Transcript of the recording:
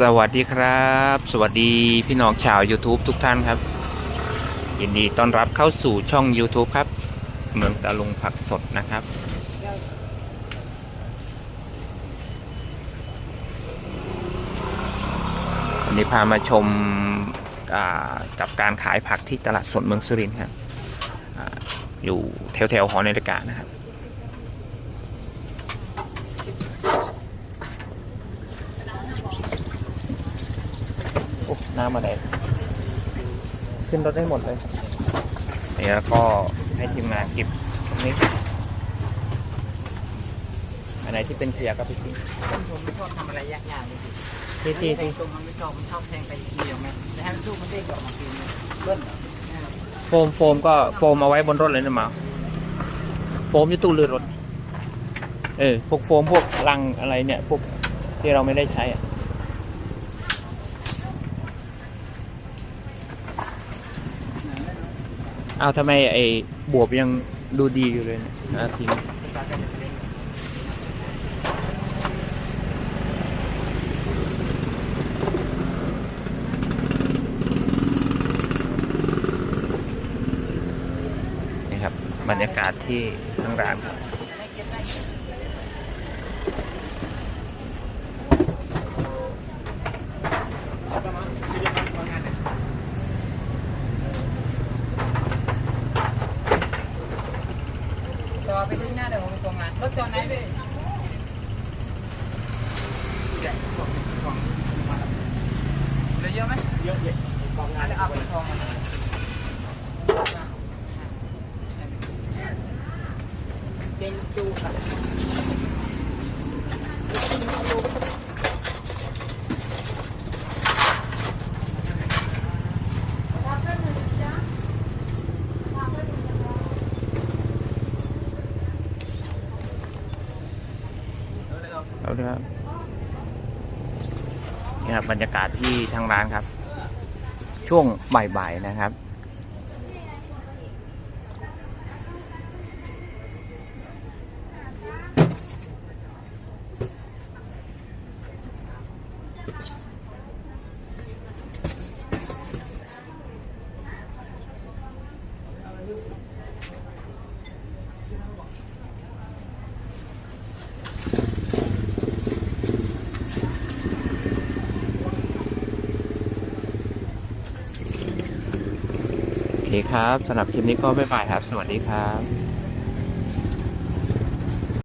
สวัสดีครับ สวัสดีพี่น้องชาว YouTube ทุกท่านครับ ยินดีต้อนรับเข้าสู่ช่อง YouTube ครับ เมืองตะลุงผักสดนะครับ วันนี้พามาชมกับการขายผักที่ตลาดสดเมืองสุรินทร์ครับออยู่แถวแถวหอนาฬิกานะครับ น้ำอะไรขึ้นรถได้หมดเลยนี่แล้วก็ให้ทีมงานเก็บตรงนี้อันไหนที่เป็นเสียก็ไปทิ้งผมผมไม่ชอบทำอะไรยากๆเลยทีทีแททีงตรงมันไม่ชอบมันชอบแทงไปทีเดียวไหมแล้วให้มันสู้มันเด้งออกมาทีนึงเบิ้ลเหรอโฟมโฟมก็โฟมเอาไว้บนรถเลยนะหมาโฟมอยู่ตู้เรือรถ เออพวกโฟมพวกลังอะไรเนี่ยพวกที่เราไม่ได้ใช้อะ เอาทำไมไอ้บวบยังดูดีอยู่เลยเนี่ยอะทิ้งนี่ครับ บรรยากาศที่ทั้งร้านครับ ไปที่หน้าเดี๋ยวผมไปตรงงานรถจอดไหนพี่เหลือเยอะไหมเยอะเยอะกองงานเอาไปทองเป็นจูค่ะ ครับนี่ครับบรรยากาศที่ทางร้านครับ ช่วงบ่ายๆนะครับ โอเคครับสำหรับคลิปนี้ก็บ๊ายบายครับ สวัสดีครับ